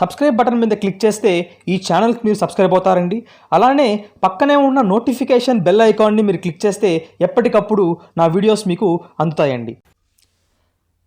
Subscribe button మీద click చేస్తే ఈ ఛానల్కి మీరు సబ్స్క్రైబ్ అవుతారండి. అలానే పక్కనే ఉన్న నోటిఫికేషన్ బెల్ ఐకాన్ని మీరు క్లిక్ చేస్తే ఎప్పటికప్పుడు నా వీడియోస్ మీకు అందుతాయండి.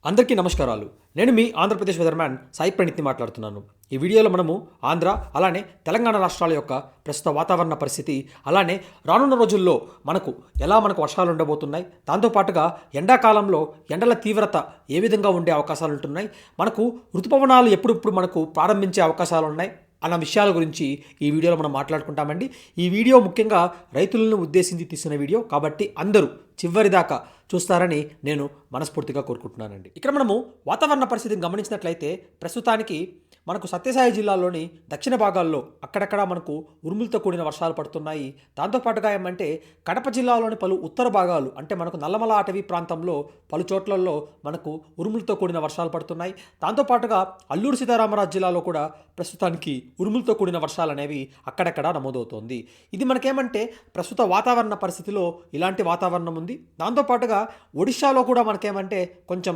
అందరికీ నమస్కారాలు. నేను మీ ఆంధ్రప్రదేశ్ వెదర్మ్యాన్ సాయి ప్రణిత్ని మాట్లాడుతున్నాను. ఈ వీడియోలో మనము ఆంధ్ర అలానే తెలంగాణ రాష్ట్రాల యొక్క ప్రస్తుత వాతావరణ పరిస్థితి అలానే రానున్న రోజుల్లో మనకు ఎలా మనకు వర్షాలు ఉండబోతున్నాయి దాంతోపాటుగా ఎండాకాలంలో ఎండల తీవ్రత ఏ విధంగా ఉండే అవకాశాలు ఉంటున్నాయి మనకు ఋతుపవనాలు ఎప్పుడెప్పుడు మనకు ప్రారంభించే అవకాశాలు ఉన్నాయి అన్న విషయాల గురించి ఈ వీడియోలో మనం మాట్లాడుకుంటామండి. ఈ వీడియో ముఖ్యంగా రైతులను ఉద్దేశించి తీసిన వీడియో కాబట్టి అందరూ చివరి దాకా చూస్తారని నేను మనస్ఫూర్తిగా కోరుకుంటున్నానండి. ఇక్కడ మనము వాతావరణ పరిస్థితిని గమనించినట్లయితే ప్రస్తుతానికి మనకు సత్యసాయి జిల్లాలోని దక్షిణ భాగాల్లో అక్కడక్కడ మనకు ఉరుములతో కూడిన వర్షాలు పడుతున్నాయి. దాంతోపాటుగా ఏమంటే కడప జిల్లాలోని పలు ఉత్తర భాగాలు అంటే మనకు నల్లమల అటవీ ప్రాంతంలో పలు చోట్లలో మనకు ఉరుములతో కూడిన వర్షాలు పడుతున్నాయి. దాంతోపాటుగా అల్లూరు సీతారామరాజు జిల్లాలో కూడా ప్రస్తుతానికి ఉరుములతో కూడిన వర్షాలు అనేవి అక్కడక్కడ నమోదవుతోంది. ఇది మనకేమంటే ప్రస్తుత వాతావరణ పరిస్థితిలో ఇలాంటి వాతావరణం ఉంది. దాంతోపాటుగా ఒడిశాలో కూడా మనకేమంటే కొంచెం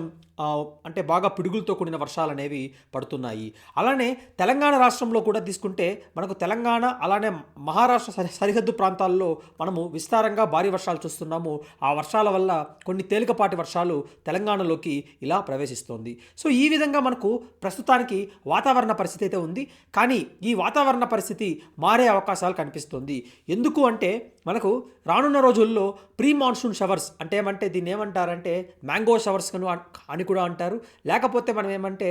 అంటే బాగా పిడుగులతో కూడిన వర్షాలు అనేవి పడుతున్నాయి. అలానే తెలంగాణ రాష్ట్రంలో కూడా తీసుకుంటే మనకు తెలంగాణ అలానే మహారాష్ట్ర సరి సరిహద్దు ప్రాంతాల్లో మనము విస్తారంగా భారీ వర్షాలు చూస్తున్నాము. ఆ వర్షాల వల్ల కొన్ని తేలికపాటి వర్షాలు తెలంగాణలోకి ఇలా ప్రవేశిస్తోంది. సో ఈ విధంగా మనకు ప్రస్తుతానికి వాతావరణ పరిస్థితి అయితే ఉంది. కానీ ఈ వాతావరణ పరిస్థితి మారే అవకాశాలు కనిపిస్తుంది. ఎందుకు అంటే మనకు రానున్న రోజుల్లో ప్రీ మాన్సూన్ షవర్స్ అంటే ఏమంటే దీన్ని ఏమంటారంటే మ్యాంగో షవర్స్ అని కూడా అంటారు. లేకపోతే మనం ఏమంటే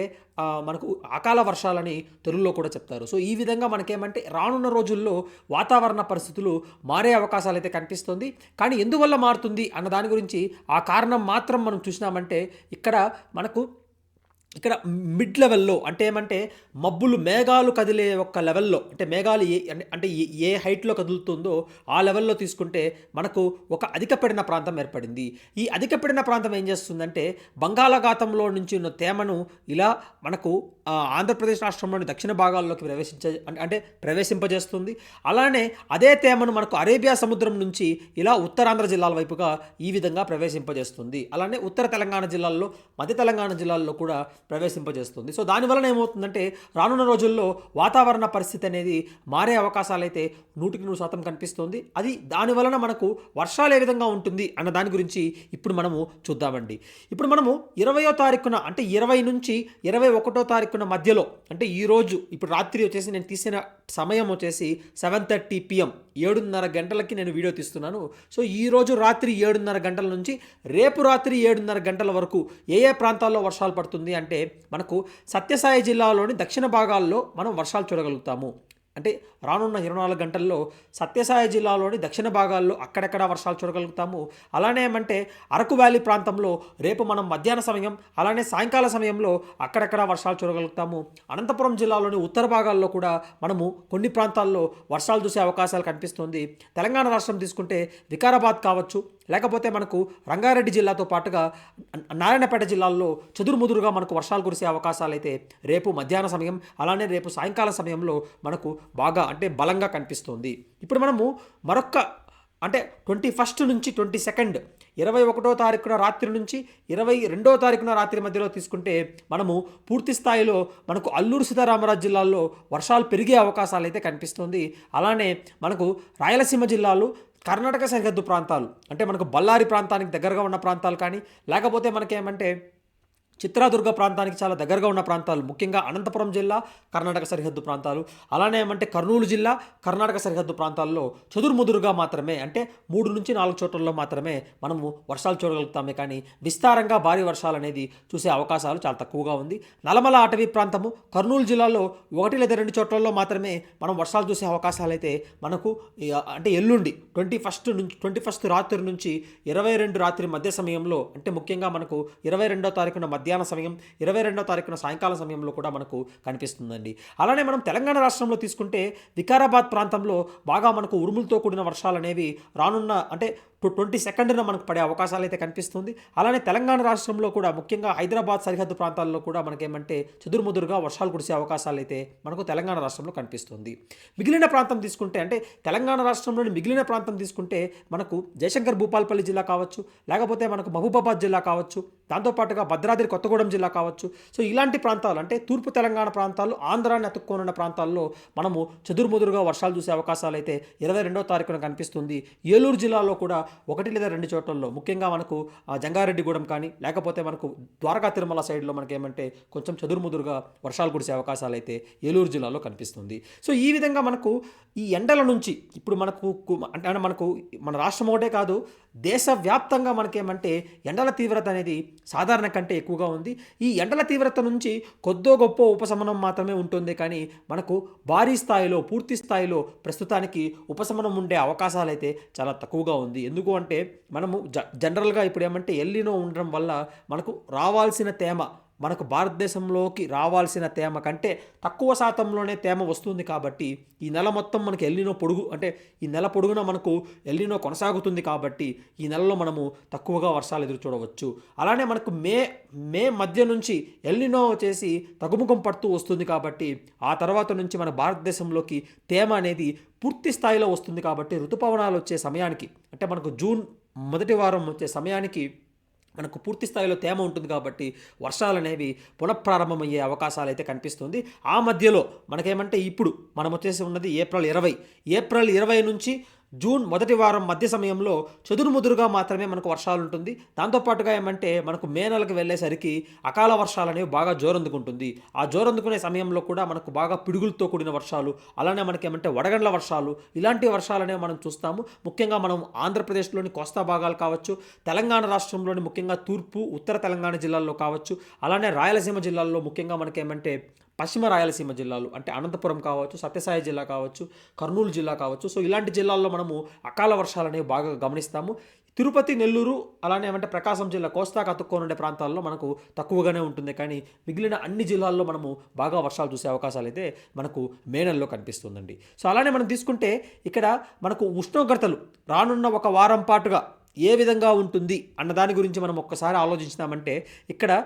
మనకు అకాల వర్షాలని తెలుగులో కూడా చెప్తారు. సో ఈ విధంగా మనకేమంటే రానున్న రోజుల్లో వాతావరణ పరిస్థితులు మారే అవకాశాలు అయితే కనిపిస్తుంది. కానీ ఎందువల్ల మారుతుంది అన్న దాని గురించి ఆ కారణం మాత్రం మనం చూసినామంటే ఇక్కడ మనకు ఇక్కడ మిడ్ లెవెల్లో అంటే ఏమంటే మబ్బులు మేఘాలు కదిలే ఒక లెవెల్లో అంటే మేఘాలు ఏ అంటే- ఏ- ఏ హైట్లో కదులుతుందో ఆ లెవెల్లో తీసుకుంటే మనకు ఒక అధిక పడిన ప్రాంతం ఏర్పడింది. ఈ అధిక పడిన ప్రాంతం ఏం చేస్తుందంటే బంగాళాఖాతంలో నుంచి ఉన్న తేమను ఇలా మనకు ఆంధ్రప్రదేశ్ రాష్ట్రంలోని దక్షిణ భాగాల్లోకి ప్రవేశించే అంటే ప్రవేశింపజేస్తుంది. అలానే అదే తేమను మనకు అరేబియా సముద్రం నుంచి ఇలా ఉత్తరాంధ్ర జిల్లాల వైపుగా ఈ విధంగా ప్రవేశింపజేస్తుంది. అలానే ఉత్తర తెలంగాణ జిల్లాల్లో మధ్య తెలంగాణ జిల్లాల్లో కూడా ప్రవేశింపజేస్తుంది. సో దానివలన ఏమవుతుందంటే రానున్న రోజుల్లో వాతావరణ పరిస్థితి అనేది మారే అవకాశాలు అయితే నూటికి నూరు శాతం కనిపిస్తుంది. అది దాని వలన మనకు వర్షాలు ఏ విధంగా ఉంటుంది అన్న దాని గురించి ఇప్పుడు మనము చూద్దామండి. ఇప్పుడు మనము ఇరవయో తారీఖున అంటే ఇరవై నుంచి ఇరవై ఒకటో తారీఖున మధ్యలో అంటే ఈరోజు ఇప్పుడు రాత్రి వచ్చేసి నేను తీసిన సమయం వచ్చేసి సెవెన్ థర్టీ పిఎం ఏడున్నర గంటలకి నేను వీడియో తీస్తున్నాను. సో ఈ రోజు రాత్రి ఏడున్నర గంటల నుంచి రేపు రాత్రి ఏడున్నర గంటల వరకు ఏ ఏ ప్రాంతాల్లో వర్షాలు పడుతుంది అంటే మనకు సత్యసాయి జిల్లాలోని దక్షిణ భాగాల్లో మనం వర్షాలు చూడగలుగుతాము. అంటే రానున్న ఇరవై నాలుగు గంటల్లో సత్యసాయి జిల్లాలోని దక్షిణ భాగాల్లో అక్కడక్కడ వర్షాలు చూడగలుగుతాము? అలానే ఏమంటే అరకు వ్యాలీ ప్రాంతంలో రేపు మనం మధ్యాహ్న సమయం అలానే సాయంకాల సమయంలో అక్కడక్కడ వర్షాలు చూడగలుగుతాము? అనంతపురం జిల్లాలోని ఉత్తర భాగాల్లో కూడా మనము కొన్ని ప్రాంతాల్లో వర్షాలు చూసే అవకాశాలు కనిపిస్తుంది. తెలంగాణ రాష్ట్రం తీసుకుంటే వికారాబాద్ కావచ్చు లేకపోతే మనకు రంగారెడ్డి జిల్లాతో పాటుగా నారాయణపేట జిల్లాల్లో చెదురుముదురుగా మనకు వర్షాలు కురిసే అవకాశాలు అయితే రేపు మధ్యాహ్న సమయం అలానే రేపు సాయంకాల సమయంలో మనకు బాగా అంటే బలంగా కనిపిస్తుంది. ఇప్పుడు మనము మరొక అంటే ట్వంటీ ఫస్ట్ నుంచి ట్వంటీ సెకండ్ ఇరవై ఒకటో తారీఖున రాత్రి నుంచి ఇరవై రెండో తారీఖున రాత్రి మధ్యలో తీసుకుంటే మనము పూర్తి స్థాయిలో మనకు అల్లూరు సీతారామరాజు జిల్లాల్లో వర్షాలు పెరిగే అవకాశాలు అయితే కనిపిస్తుంది. అలానే మనకు రాయలసీమ జిల్లాలు కర్ణాటక సరిహద్దు ప్రాంతాలు అంటే మనకు బళ్ళారి ప్రాంతానికి దగ్గరగా ఉన్న ప్రాంతాలు కానీ లేకపోతే మనకేమంటే చిత్రాదుర్గ ప్రాంతానికి చాలా దగ్గరగా ఉన్న ప్రాంతాలు ముఖ్యంగా అనంతపురం జిల్లా కర్ణాటక సరిహద్దు ప్రాంతాలు. అలానే ఏమంటే కర్నూలు జిల్లా కర్ణాటక సరిహద్దు ప్రాంతాల్లో చదురుముదురుగా మాత్రమే అంటే మూడు నుంచి నాలుగు చోట్లలో మాత్రమే మనము వర్షాలు చూడగలుగుతామే. కానీ విస్తారంగా భారీ వర్షాలు అనేది చూసే అవకాశాలు చాలా తక్కువగా ఉంది. నలమల అటవీ ప్రాంతము కర్నూలు జిల్లాలో ఒకటి లేదా రెండు చోట్లలో మాత్రమే మనం వర్షాలు చూసే అవకాశాలు అయితే మనకు అంటే ఎల్లుండి ట్వంటీ ఫస్ట్ నుంచి ట్వంటీ ఫస్ట్ రాత్రి నుంచి ఇరవై రెండు రాత్రి మధ్య సమయంలో అంటే ముఖ్యంగా మనకు ఇరవై రెండో తారీఖున మధ్యాహ్న సమయం ఇరవై రెండో తారీఖున సాయంకాలం సమయంలో కూడా మనకు కనిపిస్తుందండి. అలానే మనం తెలంగాణ రాష్ట్రంలో తీసుకుంటే వికారాబాద్ ప్రాంతంలో బాగా మనకు ఉరుములతో కూడిన వర్షాలు అనేవి రానున్న అంటే టు ట్వంటీ సెకండ్న మనకు పడే అవకాశాలు అయితే కనిపిస్తుంది. అలానే తెలంగాణ రాష్ట్రంలో కూడా ముఖ్యంగా హైదరాబాద్ సరిహద్దు ప్రాంతాల్లో కూడా మనకేమంటే చెదురుముదురుగా వర్షాలు కురిసే అవకాశాలు అయితే మనకు తెలంగాణ రాష్ట్రంలో కనిపిస్తుంది. మిగిలిన ప్రాంతం తీసుకుంటే అంటే తెలంగాణ రాష్ట్రంలోని మిగిలిన ప్రాంతం తీసుకుంటే మనకు జయశంకర్ భూపాల్పల్లి జిల్లా కావచ్చు లేకపోతే మనకు మహబూబాబాద్ జిల్లా కావచ్చు దాంతోపాటుగా భద్రాద్రి కొత్తగూడెం జిల్లా కావచ్చు. సో ఇలాంటి ప్రాంతాలు అంటే తూర్పు తెలంగాణ ప్రాంతాలు ఆంధ్రాన్ని అతుక్కోనున్న ప్రాంతాల్లో మనము చెదురుముదురుగా వర్షాలు చూసే అవకాశాలు అయితే ఇరవై రెండో తారీఖున కనిపిస్తుంది. ఏలూరు జిల్లాలో కూడా ఒకటి లేదా రెండు చోట్లలో. ముఖ్యంగా మనకు ఆ, జంగారెడ్డిగూడెం కానీ లేకపోతే మనకు ద్వారకా తిరుమల సైడ్లో మనకి ఏమంటే కొంచెం చదురుముదురుగా వర్షాలు కురిసే అవకాశాలు అయితే ఏలూరు జిల్లాలో కనిపిస్తుంది. సో ఈ విధంగా మనకు ఈ ఎండల నుంచి ఇప్పుడు మనకు అంటే అంటే మనకు మన రాష్ట్రం ఒకటే కాదు దేశవ్యాప్తంగా మనకేమంటే ఎండల తీవ్రత అనేది సాధారణ కంటే ఎక్కువగా ఉంది. ఈ ఎండల తీవ్రత నుంచి కొద్దో గొప్ప ఉపశమనం మాత్రమే ఉంటుంది కానీ మనకు భారీ స్థాయిలో పూర్తి స్థాయిలో ప్రస్తుతానికి ఉపశమనం ఉండే అవకాశాలు అయితే చాలా తక్కువగా ఉంది. ఎందుకు అంటే మనము జ జనరల్గా ఇప్పుడు ఏమంటే ఎల్లినో ఉండడం వల్ల మనకు రావాల్సిన తేమ మనకు భారతదేశంలోకి రావాల్సిన తేమ కంటే తక్కువ శాతంలోనే తేమ వస్తుంది కాబట్టి ఈ నెల మొత్తం మనకి ఎల్లినో పొడుగు అంటే ఈ నెల పొడుగున మనకు ఎల్లినో కొనసాగుతుంది కాబట్టి ఈ నెలలో మనము తక్కువగా వర్షాలు ఎదురు చూడవచ్చు. అలానే మనకు మే మే మధ్య నుంచి ఎల్లినో వచ్చేసి తగ్గుముఖం పడుతూ వస్తుంది కాబట్టి ఆ తర్వాత నుంచి మన భారతదేశంలోకి తేమ అనేది పూర్తి స్థాయిలో వస్తుంది కాబట్టి ఋతుపవనాలు వచ్చే సమయానికి అంటే మనకు జూన్ మొదటి వారం వచ్చే సమయానికి మనకు పూర్తి స్థాయిలో తేమ ఉంటుంది కాబట్టి వర్షాలు అనేవి పునఃప్రారంభమయ్యే అవకాశాలు అయితే కనిపిస్తుంది. ఆ మధ్యలో మనకేమంటే ఇప్పుడు మనం వచ్చేసి ఉన్నది ఏప్రిల్ ఇరవై. ఏప్రిల్ ఇరవై నుంచి జూన్ మొదటి వారం మధ్య సమయంలో చెదురుముదురుగా మాత్రమే మనకు వర్షాలు ఉంటుంది దాంతోపాటుగా ఏమంటే మనకు మే నెలకు వెళ్ళేసరికి అకాల వర్షాలు అనేవి బాగా జోరందుకుంటుంది. ఆ జోరందుకునే సమయంలో కూడా మనకు బాగా పిడుగులతో కూడిన వర్షాలు అలానే మనకి ఏమంటే వడగండ్ల వర్షాలు ఇలాంటి వర్షాలు అనేవి మనం చూస్తాము. ముఖ్యంగా మనం ఆంధ్రప్రదేశ్లోని కోస్తా భాగాలు కావచ్చు తెలంగాణ రాష్ట్రంలోని ముఖ్యంగా తూర్పు ఉత్తర తెలంగాణ జిల్లాల్లో కావచ్చు అలానే రాయలసీమ జిల్లాల్లో ముఖ్యంగా మనకేమంటే పశ్చిమ రాయలసీమ జిల్లాలు అంటే అనంతపురం కావచ్చు సత్యసాయి జిల్లా కావచ్చు కర్నూలు జిల్లా కావచ్చు. సో ఇలాంటి జిల్లాల్లో మనము అకాల వర్షాలు అనేవి బాగా గమనిస్తాము. తిరుపతి నెల్లూరు అలానే ఏమంటే ప్రకాశం జిల్లా కోస్తాకు ఉండే ప్రాంతాల్లో మనకు తక్కువగానే ఉంటుంది. కానీ మిగిలిన అన్ని జిల్లాల్లో మనము బాగా వర్షాలు చూసే అవకాశాలు అయితే మనకు మే నెలలో కనిపిస్తుందండి. సో అలానే మనం తీసుకుంటే ఇక్కడ మనకు ఉష్ణోగ్రతలు రానున్న ఒక వారం పాటుగా ఏ విధంగా ఉంటుంది అన్న దాని గురించి మనం ఒక్కసారి ఆలోచించినామంటే ఇక్కడ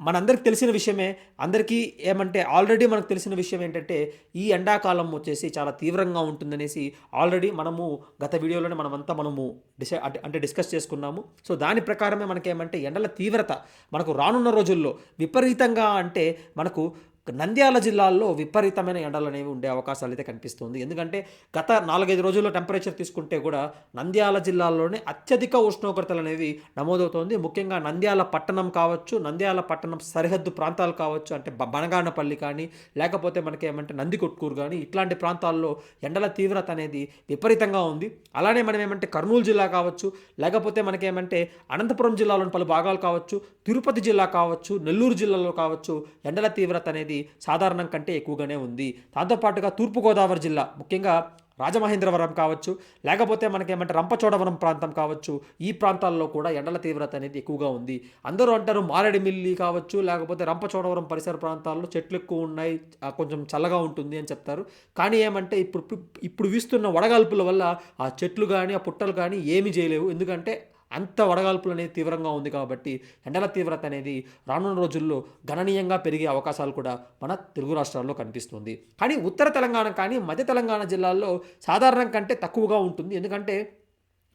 మనందరికి తెలిసిన విషయమే అందరికీ ఏమంటే ఆల్రెడీ మనకు తెలిసిన విషయం ఏంటంటే ఈ ఎండాకాలం వచ్చేసి చాలా తీవ్రంగా ఉంటుందనేసి ఆల్రెడీ మనము గత వీడియోలోనే మనమంతా మనము డిసై అంటే డిస్కస్ చేసుకున్నాము. సో దాని ప్రకారమే మనకేమంటే ఎండల తీవ్రత మనకు రానున్న రోజుల్లో విపరీతంగా అంటే మనకు నంద్యాల జిల్లాల్లో విపరీతమైన ఎండలు అనేవి ఉండే అవకాశాలు అయితే కనిపిస్తుంది. ఎందుకంటే గత నాలుగైదు రోజుల్లో టెంపరేచర్ తీసుకుంటే కూడా నంద్యాల జిల్లాలోనే అత్యధిక ఉష్ణోగ్రతలు అనేవి నమోదవుతోంది. ముఖ్యంగా నంద్యాల పట్టణం కావచ్చు నంద్యాల పట్టణం సరిహద్దు ప్రాంతాలు కావచ్చు అంటే బనగానపల్లి కానీ లేకపోతే మనకి ఏమంటే నందికొట్కూరు కానీ ఇట్లాంటి ప్రాంతాల్లో ఎండల తీవ్రత అనేది విపరీతంగా ఉంది. అలానే మనం ఏమంటే కర్నూలు జిల్లా కావచ్చు లేకపోతే మనకేమంటే అనంతపురం జిల్లాలోని పలు భాగాలు కావచ్చు తిరుపతి జిల్లా కావచ్చు నెల్లూరు జిల్లాలో కావచ్చు ఎండల తీవ్రత అనేది సాధారణం కంటే ఎక్కువగానే ఉంది. దాంతోపాటుగా తూర్పుగోదావరి జిల్లా ముఖ్యంగా రాజమహేంద్రవరం కావచ్చు లేకపోతే మనకేమంటే రంపచోడవరం ప్రాంతం కావచ్చు ఈ ప్రాంతాల్లో కూడా ఎండల తీవ్రత అనేది ఎక్కువగా ఉంది. అందరూ అంటారు మారేడుమిల్లి కావచ్చు లేకపోతే రంపచోడవరం పరిసర ప్రాంతాల్లో చెట్లు ఎక్కువ ఉన్నాయి కొంచెం చల్లగా ఉంటుంది అని చెప్తారు. కానీ ఏమంటే ఇప్పుడు ఇప్పుడు వీస్తున్న వడగాల్పుల వల్ల ఆ చెట్లు కానీ ఆ పుట్టలు కానీ ఏమీ చేయలేవు. ఎందుకంటే అంత వడగాల్పులు అనేది తీవ్రంగా ఉంది కాబట్టి ఎండల తీవ్రత అనేది రానున్న రోజుల్లో గణనీయంగా పెరిగే అవకాశాలు కూడా మన తెలుగు రాష్ట్రాల్లో కనిపిస్తుంది. కానీ ఉత్తర తెలంగాణ కానీ మధ్య తెలంగాణ జిల్లాల్లో సాధారణం కంటే తక్కువగా ఉంటుంది. ఎందుకంటే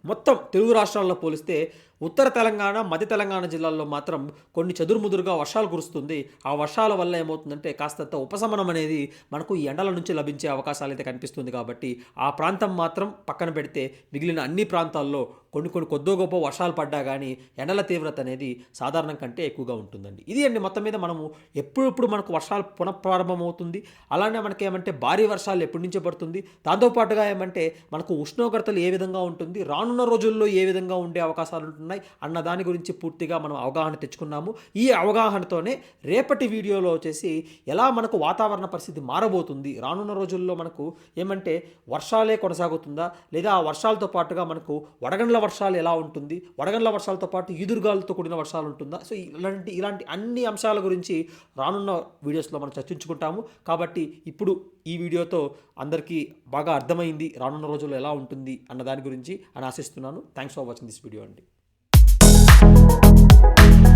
మొత్తం తెలుగు రాష్ట్రాల్లో పోలిస్తే ఉత్తర తెలంగాణ మధ్య తెలంగాణ జిల్లాల్లో మాత్రం కొన్ని చెదురుముదురుగా వర్షాలు కురుస్తుంది. ఆ వర్షాల వల్ల ఏమవుతుందంటే కాస్తంత ఉపశమనం అనేది మనకు ఈ ఎండల నుంచి లభించే అవకాశాలు అయితే కనిపిస్తుంది కాబట్టి ఆ ప్రాంతం మాత్రం పక్కన పెడితే మిగిలిన అన్ని ప్రాంతాల్లో కొన్ని కొన్ని కొద్దో గొప్ప వర్షాలు పడ్డా కానీ ఎండల తీవ్రత అనేది సాధారణం కంటే ఎక్కువగా ఉంటుందండి. ఇది అండి మొత్తం మీద మనము ఎప్పుడెప్పుడు మనకు వర్షాలు పునఃప్రారంభం అవుతుంది అలానే మనకి ఏమంటే భారీ వర్షాలు ఎప్పటి నుంచే పడుతుంది. దాంతోపాటుగా ఏమంటే మనకు ఉష్ణోగ్రతలు ఏ విధంగా ఉంటుంది? రానున్న రోజుల్లో ఏ విధంగా ఉండే అవకాశాలు ఉంటుంది ఉంటున్నాయి అన్న దాని గురించి పూర్తిగా మనం అవగాహన తెచ్చుకున్నాము. ఈ అవగాహనతోనే రేపటి వీడియోలో వచ్చేసి ఎలా మనకు వాతావరణ పరిస్థితి మారబోతుంది. రానున్న రోజుల్లో మనకు ఏమంటే వర్షాలే కొనసాగుతుందా? లేదా ఆ వర్షాలతో పాటుగా మనకు వడగండ్ల వర్షాలు ఎలా ఉంటుంది? వడగండ్ల వర్షాలతో పాటు ఈదురుగాలతో కూడిన వర్షాలు ఉంటుందా? సో ఇలాంటి ఇలాంటి అన్ని అంశాల గురించి రానున్న వీడియోస్లో మనం చర్చించుకుంటాము. కాబట్టి ఇప్పుడు ఈ వీడియోతో అందరికీ బాగా అర్థమైంది రానున్న రోజుల్లో ఎలా ఉంటుంది అన్న దాని గురించి అని ఆశిస్తున్నాను. Thanks for watching this video అండి. Thank you.